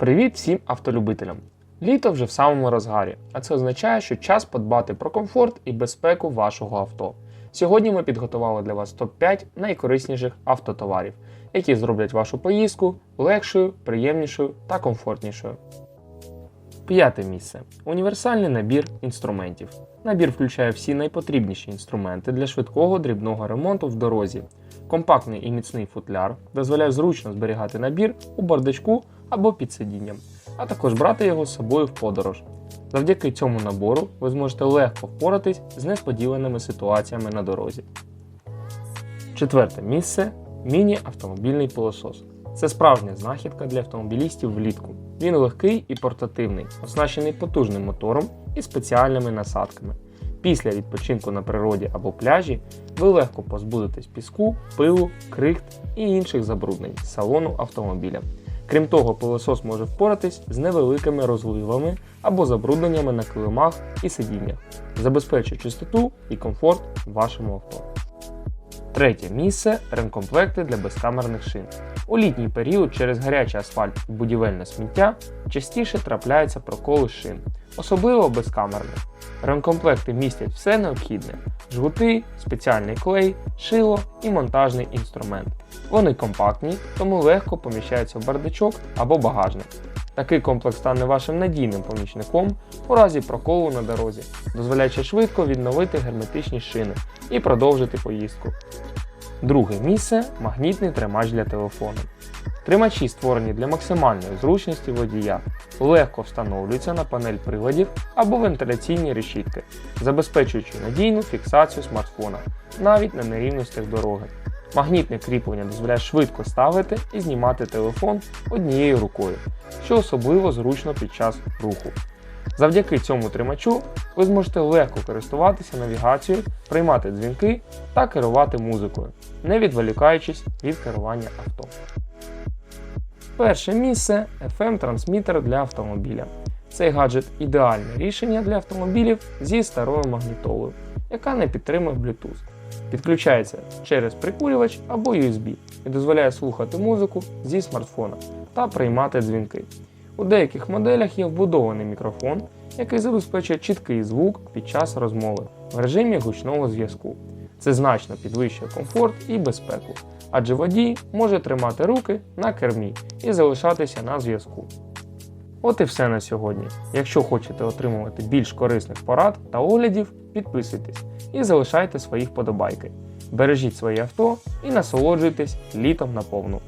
Привіт всім автолюбителям! Літо вже в самому розгарі, а це означає, що час подбати про комфорт і безпеку вашого авто. Сьогодні ми підготували для вас топ-5 найкорисніших автотоварів, які зроблять вашу поїздку легшою, приємнішою та комфортнішою. П'яте місце. Універсальний набір інструментів. Набір включає всі найпотрібніші інструменти для швидкого дрібного ремонту в дорозі. Компактний і міцний футляр дозволяє зручно зберігати набір у бардачку або під сидінням, а також брати його з собою в подорож. Завдяки цьому набору ви зможете легко впоратись з несподіваними ситуаціями на дорозі. Четверте місце міні-автомобільний пилосос. Це справжня знахідка для автомобілістів влітку. Він легкий і портативний, оснащений потужним мотором і спеціальними насадками. Після відпочинку на природі або пляжі ви легко позбудетесь піску, пилу, крихт і інших забруднень з салону автомобіля. Крім того, пилосос може впоратись з невеликими розливами або забрудненнями на килимах і сидіннях, забезпечує чистоту і комфорт вашому авто. Третє місце ремкомплекти для безкамерних шин. У літній період через гарячий асфальт і будівельне сміття частіше трапляються проколи шин, особливо безкамерних. Ремкомплекти містять все необхідне: жгути, спеціальний клей, шило і монтажний інструмент. Вони компактні, тому легко поміщаються в бардачок або багажник. Такий комплекс стане вашим надійним помічником у разі проколу на дорозі, дозволяючи швидко відновити герметичні шини і продовжити поїздку. Друге місце магнітний тримач для телефону. Тримачі, створені для максимальної зручності водія, легко встановлюються на панель приладів або вентиляційні решітки, забезпечуючи надійну фіксацію смартфона навіть на нерівностях дороги. Магнітне кріплення дозволяє швидко ставити і знімати телефон однією рукою, що особливо зручно під час руху. Завдяки цьому тримачу ви зможете легко користуватися навігацією, приймати дзвінки та керувати музикою, не відволікаючись від керування авто. Перше місце FM-трансмітер для автомобіля. Цей гаджет ідеальне рішення для автомобілів зі старою магнітолою, яка не підтримує Bluetooth. Підключається через прикурювач або USB і дозволяє слухати музику зі смартфона та приймати дзвінки. У деяких моделях є вбудований мікрофон, який забезпечує чіткий звук під час розмови в режимі гучного зв'язку. Це значно підвищує комфорт і безпеку, адже водій може тримати руки на кермі і залишатися на зв'язку. От і все на сьогодні. Якщо хочете отримувати більш корисних порад та оглядів, підписуйтесь і залишайте свої вподобайки. Бережіть своє авто і насолоджуйтесь літом наповну.